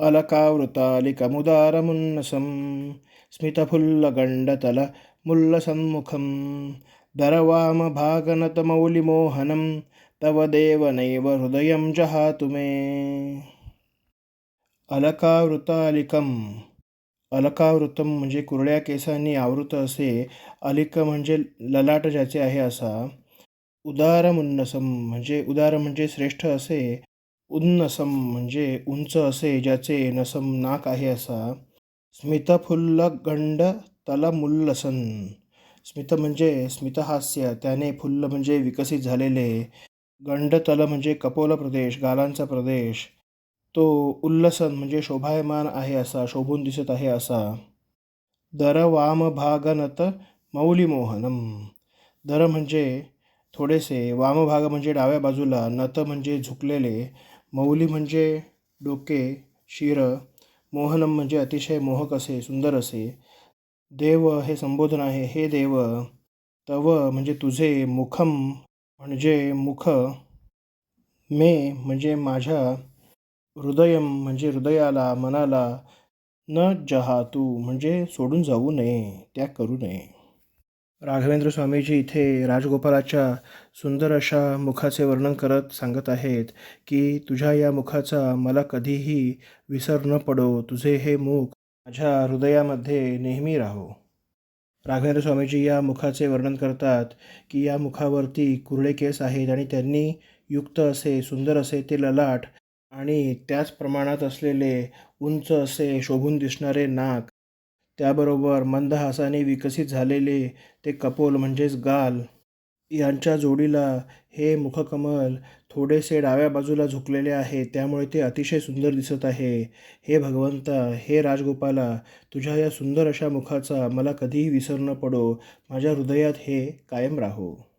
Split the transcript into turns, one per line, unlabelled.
अलकावृतालिकमुदारमुन्नसं स्मितफुल्लगण्डतलमुल्लसन्मुखं दरवामभागनतमौलिमोहनं तव देव नैव हृदयं जहातु मे। अलकावृतालिकम। अलकावृतम म्हणजे कुरड्या केसांनी आवृत असे अलिक म्हणजे ललाट ज्याचे आहे असा। उदारमुन्नसम म्हणजे उदार म्हणजे श्रेष्ठ असे उन्नसम म्हणजे उंच असे ज्याचे नसम नाक आहे असा. स्मितफुल्ल गंड तलमुल्लसन. स्मित म्हणजे स्मितहास्य त्याने फुल्ल म्हणजे विकसित झालेले. गंडतल म्हणजे कपोल प्रदेश गालांचा प्रदेश. तो उल्लसन म्हणजे शोभायमान आहे असा शोभून दिसत आहे असा. दर वामभागनत मौलिमोहनम. दर म्हणजे थोडेसे वामभाग म्हणजे डाव्या बाजूला नत म्हणजे झुकलेले. मौली म्हणजे डोके शिर मोहनम म्हणजे अतिशय मोहक असे सुंदर असे. देव हे संबोधन आहे हे देव तव म्हणजे तुझे मुखम म्हणजे मुख मे म्हणजे माझ्या हृदयम म्हणजे हृदयाला मनाला न जहा तू म्हणजे सोडून जाऊ नये त्याग करू नये. राघवेंद्र स्वामीजी इथे राजगोपालाच्या सुंदर अशा मुखाचे वर्णन करत सांगत आहेत की तुझ्या या मुखाचा मला कधीही विसर न पडो तुझे हे मुख माझ्या हृदयामध्ये नेहमी राहो. राघवेंद्र स्वामीजी या मुखाचे वर्णन करतात की या मुखावरती कुरळे केस आहेत आणि त्यांनी युक्त असे सुंदर असे ते ललाट आणि त्याच प्रमाणात असलेले उंच असे शोभून दिसणारे नाक त्याबरोबर मंदहासाने विकसित झालेले ते कपोल म्हणजेच गाल यांच्या जोडीला हे मुखकमल थोडेसे डाव्या बाजूला झुकलेले आहे. त्यामुळे ते अतिशय सुंदर दिसत आहे. हे भगवंता हे राजगोपाला तुझ्या या सुंदर अशा मुखाचा मला कधीही विसर न पडो. माझ्या हृदयात हे कायम राहो.